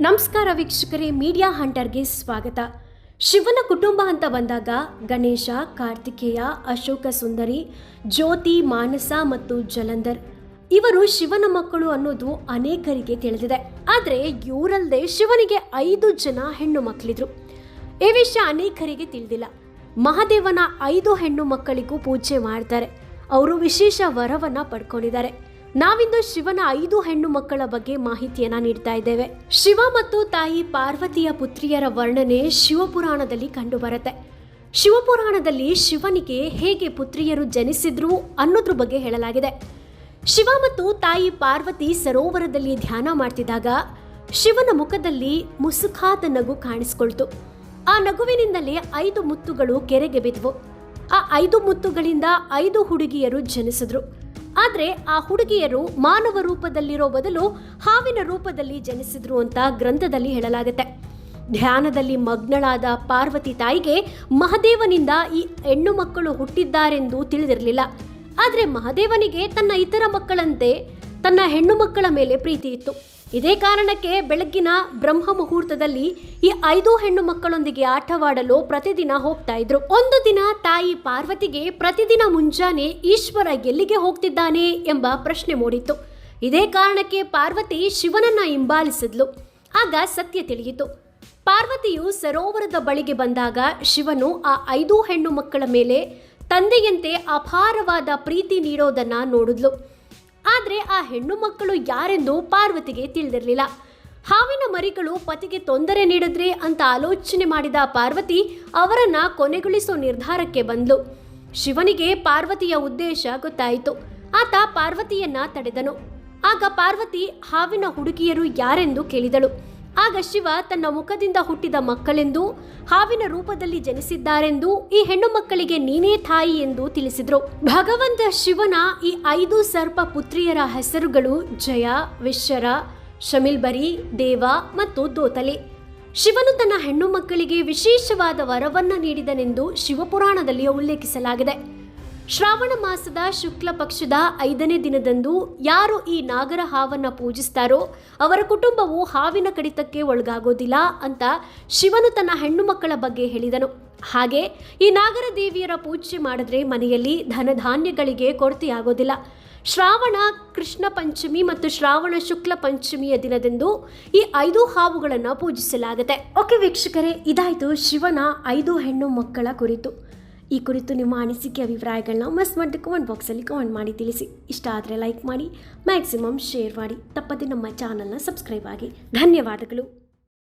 ನಮಸ್ಕಾರ ವೀಕ್ಷಕರೇ ಮೀಡಿಯಾ ಹಂಟರ್ಗೆ ಸ್ವಾಗತ. ಶಿವನ ಕುಟುಂಬ ಅಂತ ಬಂದಾಗ ಗಣೇಶ, ಕಾರ್ತಿಕೇಯ, ಅಶೋಕ ಸುಂದರಿ, ಜ್ಯೋತಿ, ಮಾನಸ ಮತ್ತು ಜಲಂಧರ್. ಇವರು ಶಿವನ ಮಕ್ಕಳು ಅನ್ನೋದು ಅನೇಕರಿಗೆ ತಿಳಿದಿದೆ. ಆದರೆ ಇವರಲ್ಲದೆ ಶಿವನಿಗೆ ಐದು ಜನ ಹೆಣ್ಣು ಮಕ್ಕಳಿದ್ರು ಈ ವಿಷಯ ಅನೇಕರಿಗೆ ತಿಳಿದಿಲ್ಲ. ಮಹಾದೇವನ ಐದು ಹೆಣ್ಣು ಮಕ್ಕಳಿಗೂ ಪೂಜೆ ಮಾಡ್ತಾರೆ. ಅವರು ವಿಶೇಷ ವರವನ್ನ ಪಡ್ಕೊಂಡಿದ್ದಾರೆ. ನಾವಿಂದು ಶಿವನ ಐದು ಹೆಣ್ಣು ಮಕ್ಕಳ ಬಗ್ಗೆ ಮಾಹಿತಿಯನ್ನ ನೀಡ್ತಾ ಇದ್ದೇವೆ. ಶಿವ ಮತ್ತು ತಾಯಿ ಪಾರ್ವತಿಯ ಪುತ್ರಿಯರ ವರ್ಣನೆ ಶಿವಪುರಾಣದಲ್ಲಿ ಕಂಡುಬರುತ್ತೆ. ಶಿವಪುರಾಣದಲ್ಲಿ ಶಿವನಿಗೆ ಹೇಗೆ ಪುತ್ರಿಯರು ಜನಿಸಿದ್ರು ಅನ್ನೋದ್ರ ಬಗ್ಗೆ ಹೇಳಲಾಗಿದೆ. ಶಿವ ಮತ್ತು ತಾಯಿ ಪಾರ್ವತಿ ಸರೋವರದಲ್ಲಿ ಧ್ಯಾನ ಮಾಡ್ತಿದ್ದಾಗ ಶಿವನ ಮುಖದಲ್ಲಿ ಮುಸುಖಾದ ನಗು ಕಾಣಿಸ್ಕೊಳ್ತು. ಆ ನಗುವಿನಿಂದಲೇ ಐದು ಮುತ್ತುಗಳು ಕೆರೆಗೆ ಬಿದ್ವು. ಆ ಐದು ಮುತ್ತುಗಳಿಂದ ಐದು ಹುಡುಗಿಯರು ಜನಿಸಿದ್ರು. ಆದ್ರೆ ಆ ಹುಡುಗಿಯರು ಮಾನವ ರೂಪದಲ್ಲಿರೋ ಬದಲು ಹಾವಿನ ರೂಪದಲ್ಲಿ ಜನಿಸಿದ್ರು ಅಂತ ಗ್ರಂಥದಲ್ಲಿ ಹೇಳಲಾಗುತ್ತೆ. ಧ್ಯಾನದಲ್ಲಿ ಮಗ್ನಳಾದ ಪಾರ್ವತಿ ತಾಯಿಗೆ ಮಹದೇವನಿಂದ ಈ ಹೆಣ್ಣು ಮಕ್ಕಳು ಹುಟ್ಟಿದ್ದಾರೆಂದು ತಿಳಿದಿರಲಿಲ್ಲ. ಆದರೆ ಮಹದೇವನಿಗೆ ತನ್ನ ಇತರ ಮಕ್ಕಳಂತೆ ತನ್ನ ಹೆಣ್ಣು ಮಕ್ಕಳ ಮೇಲೆ ಪ್ರೀತಿ ಇತ್ತು. ಇದೇ ಕಾರಣಕ್ಕೆ ಬೆಳಗ್ಗಿನ ಬ್ರಹ್ಮ ಮುಹೂರ್ತದಲ್ಲಿ ಈ ಐದು ಹೆಣ್ಣು ಮಕ್ಕಳೊಂದಿಗೆ ಆಟವಾಡಲು ಪ್ರತಿದಿನ ಹೋಗ್ತಾ ಇದ್ರು. ಒಂದು ದಿನ ತಾಯಿ ಪಾರ್ವತಿಗೆ ಪ್ರತಿದಿನ ಮುಂಜಾನೆ ಈಶ್ವರ ಎಲ್ಲಿಗೆ ಹೋಗ್ತಿದ್ದಾನೆ ಎಂಬ ಪ್ರಶ್ನೆ ಮೂಡಿತ್ತು. ಇದೇ ಕಾರಣಕ್ಕೆ ಪಾರ್ವತಿ ಶಿವನನ್ನ ಹಿಂಬಾಲಿಸಿದ್ಲು. ಆಗ ಸತ್ಯ ತಿಳಿಯಿತು. ಪಾರ್ವತಿಯು ಸರೋವರದ ಬಳಿಗೆ ಬಂದಾಗ ಶಿವನು ಆ ಐದು ಹೆಣ್ಣು ಮಕ್ಕಳ ಮೇಲೆ ತಂದೆಯಂತೆ ಅಪಾರವಾದ ಪ್ರೀತಿ ನೀಡೋದನ್ನ ನೋಡಿದ್ಲು. ಆದರೆ ಆ ಹೆಣ್ಣು ಮಕ್ಕಳು ಯಾರೆಂದು ಪಾರ್ವತಿಗೆ ತಿಳಿದಿರಲಿಲ್ಲ. ಹಾವಿನ ಮರಿಗಳು ಪತಿಗೆ ತೊಂದರೆ ನೀಡಿದ್ರೆ ಅಂತ ಆಲೋಚನೆ ಮಾಡಿದ ಪಾರ್ವತಿ ಅವರನ್ನ ಕೊನೆಗೊಳಿಸೋ ನಿರ್ಧಾರಕ್ಕೆ ಬಂದ್ಲು. ಶಿವನಿಗೆ ಪಾರ್ವತಿಯ ಉದ್ದೇಶ ಗೊತ್ತಾಯಿತು. ಆತ ಪಾರ್ವತಿಯನ್ನ ತಡೆದನು. ಆಗ ಪಾರ್ವತಿ ಹಾವಿನ ಹುಡುಗಿಯರು ಯಾರೆಂದು ಕೇಳಿದಳು. ಆಗ ಶಿವ ತನ್ನ ಮುಖದಿಂದ ಹುಟ್ಟಿದ ಮಕ್ಕಳೆಂದು, ಹಾವಿನ ರೂಪದಲ್ಲಿ ಜನಿಸಿದ್ದಾರೆಂದು ಈ ಹೆಣ್ಣು ಮಕ್ಕಳಿಗೆ ನೀನೇ ತಾಯಿ ಎಂದು ತಿಳಿಸಿದ್ರು. ಭಗವಂತ ಶಿವನ ಈ ಐದು ಸರ್ಪ ಪುತ್ರಿಯರ ಹೆಸರುಗಳು ಜಯ, ವಿಶ್ವರ, ಶಮಿಲ್ಬರಿ, ದೇವ ಮತ್ತು ದೋತಲೆ. ಶಿವನು ತನ್ನ ಹೆಣ್ಣು ಮಕ್ಕಳಿಗೆ ವಿಶೇಷವಾದ ವರವನ್ನು ನೀಡಿದನೆಂದು ಶಿವಪುರಾಣದಲ್ಲಿ ಉಲ್ಲೇಖಿಸಲಾಗಿದೆ. ಶ್ರಾವಣ ಮಾಸದ ಶುಕ್ಲ ಪಕ್ಷದ ಐದನೇ ದಿನದಂದು ಯಾರು ಈ ನಾಗರ ಹಾವನ್ನ ಪೂಜಿಸ್ತಾರೋ ಅವರ ಕುಟುಂಬವು ಹಾವಿನ ಕಡಿತಕ್ಕೆ ಒಳಗಾಗೋದಿಲ್ಲ ಅಂತ ಶಿವನು ತನ್ನ ಹೆಣ್ಣು ಮಕ್ಕಳ ಬಗ್ಗೆ ಹೇಳಿದನು. ಹಾಗೆ ಈ ನಾಗರ ದೇವಿಯರ ಪೂಜೆ ಮಾಡಿದ್ರೆ ಮನೆಯಲ್ಲಿ ಧನಧಾನ್ಯಗಳಿಗೆ ಕೊರತೆಯಾಗೋದಿಲ್ಲ. ಶ್ರಾವಣ, ಕೃಷ್ಣ ಪಂಚಮಿ ಮತ್ತು ಶ್ರಾವಣ ಶುಕ್ಲ ಪಂಚಮಿಯ ದಿನದಂದು ಈ ಐದು ಹಾವುಗಳನ್ನು ಪೂಜಿಸಲಾಗುತ್ತೆ. ಓಕೆ ವೀಕ್ಷಕರೇ, ಇದಾಯಿತು ಶಿವನ ಐದು ಹೆಣ್ಣು ಮಕ್ಕಳ ಕುರಿತು. ಈ ಕುರಿತು ನಿಮ್ಮ ಅನಿಸಿಕೆ ಅಭಿಪ್ರಾಯಗಳನ್ನ ಮಸ್ಟ್ ಮಾಡಿ ಕಮೆಂಟ್ ಬಾಕ್ಸಲ್ಲಿ ಕಮೆಂಟ್ ಮಾಡಿ, ತಿಳಿಸಿ. ಇಷ್ಟ ಆದರೆ ಲೈಕ್ ಮಾಡಿ ಮ್ಯಾಕ್ಸಿಮಮ್ ಶೇರ್ ಮಾಡಿ. ತಪ್ಪದೆ ನಮ್ಮ ಚಾನಲ್ನ ಸಬ್ಸ್ಕ್ರೈಬ್ ಆಗಿ. ಧನ್ಯವಾದಗಳು.